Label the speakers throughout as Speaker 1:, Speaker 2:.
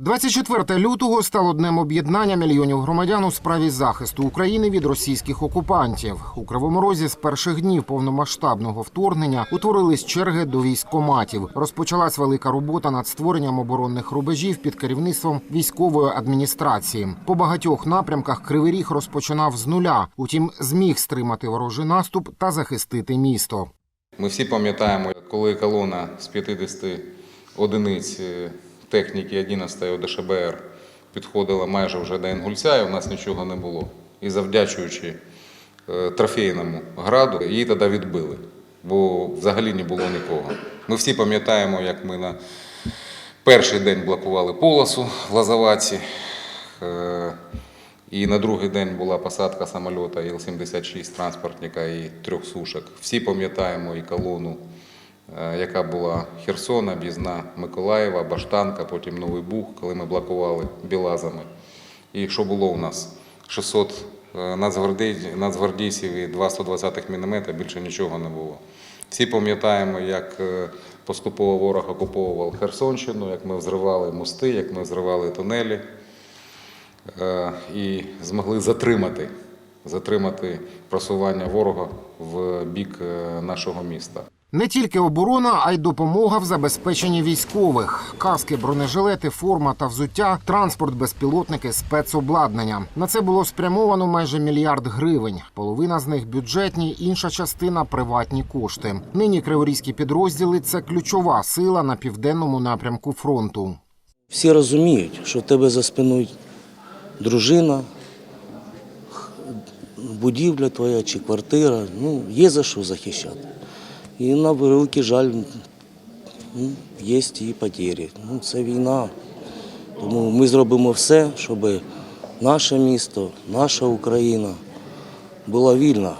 Speaker 1: 24 лютого стало днем об'єднання мільйонів громадян у справі захисту України від російських окупантів. У Кривому Розі з перших днів повномасштабного вторгнення утворились черги до військкоматів. Розпочалась велика робота над створенням оборонних рубежів під керівництвом військової адміністрації. По багатьох напрямках Кривий Ріг розпочинав з нуля, утім зміг стримати ворожий наступ та захистити місто.
Speaker 2: Ми всі пам'ятаємо, коли колона з 50 одиниць е, техніки 11-ї ОДШБР підходила майже вже до Інгульця, і у нас нічого не було. І завдячуючи е, трофейному граду, її тоді відбили, бо взагалі не було нікого. Ми всі пам'ятаємо, як ми на перший день блокували полосу в Лазаваці. Е, І на другий день була посадка самольота Іл-76 транспортника і трьох сушок. Всі пам'ятаємо і колону, яка була Херсона, Бізна, Миколаєва, Баштанка, потім Новий Буг, коли ми блокували білазами. І що було у нас? 600 е, нацгвардійців і 2 120 мм, більше нічого не було. Всі пам'ятаємо, як е, поступово ворог окуповував Херсонщину, як ми взривали мости, як ми взривали тунелі е, і змогли затримати, затримати просування ворога в бік е, нашого міста.
Speaker 1: Не тільки оборона, а й допомога в забезпеченні військових: каски, бронежилети, форма та взуття, транспорт, безпілотники, спецобладнання. На це було спрямовано майже мільярд гривень. Половина з них бюджетні, інша частина приватні кошти. Нині криворізькі підрозділи це ключова сила на південному напрямку фронту.
Speaker 3: Всі розуміють, що в тебе за спиною дружина, будівля твоя чи квартира, ну, є за що захищати. І на великий жаль, ну, є і потери. Ну, це війна. Тому ми зробимо все, щоб наше місто, наша Україна була вільна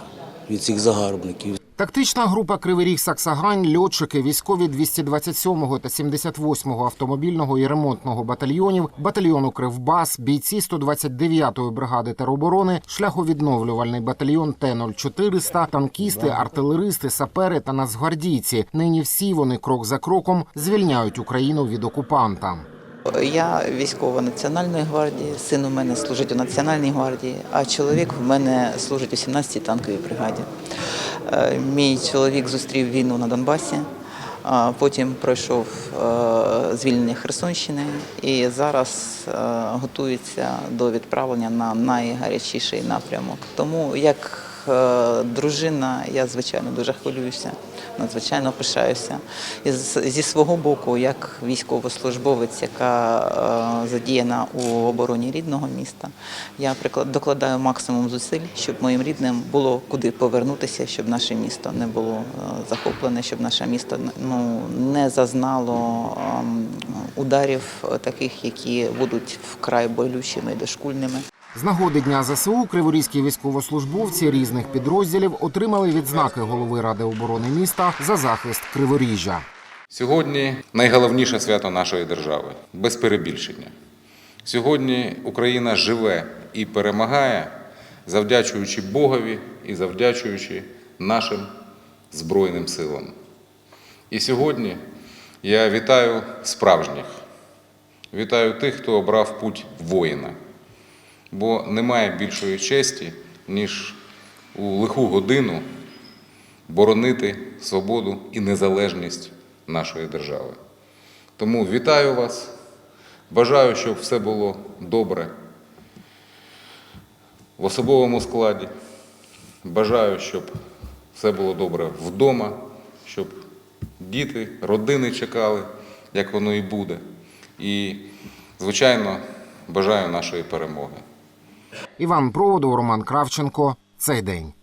Speaker 3: від цих загарбників.
Speaker 1: Тактична група Кривий Ріг Саксагань, льотчики, військові 227-го та 78-го автомобільного і ремонтного батальйонів, батальйону Кривбас, бійці 129-ї бригади тероборони, шляховідновлювальний батальйон Т-0400, танкісти, артилеристи, сапери та нацгвардійці. Нині всі вони крок за кроком звільняють Україну від окупанта.
Speaker 4: Я військова Національної гвардії, син у мене служить у Національній гвардії, а чоловік в мене служить у 17-й танковій бригаді. Е, Мій чоловік зустрів війну на Донбасі, потім пройшов е, звільнення Херсонщини і зараз е, готується до відправлення на найгарячіший напрямок. Тому як е, дружина, я звичайно дуже хвилююся, надзвичайно пишаюся. І зі свого боку, як військовослужбовець, яка е, задіяна у обороні рідного міста, я докладаю максимум зусиль, щоб моїм рідним було куди повернутися, щоб наше місто не було е, захоплене, щоб наше місто ну, не зазнало ем, ударів е, таких, які будуть вкрай болючими і дошкульними.
Speaker 1: З нагоди дня ЗСУ криворізькі військовослужбовці різних підрозділів отримали відзнаки голови ради оборони міста за захист Криворіжжя.
Speaker 2: Сьогодні найголовніше свято нашої держави без перебільшення. Сьогодні Україна живе і перемагає, завдячуючи Богові і завдячуючи нашим Збройним силам. І сьогодні я вітаю справжніх, вітаю тих, хто обрав путь воїна. Бо немає більшої честі, ніж у лиху годину боронити свободу і незалежність нашої держави. Тому вітаю вас, бажаю, щоб все було добре в особовому складі. Бажаю, щоб все було добре вдома, щоб діти, родини чекали, як воно і буде. І, звичайно, бажаю нашої перемоги.
Speaker 1: Іван Проводов, Роман Кравченко. Цей день.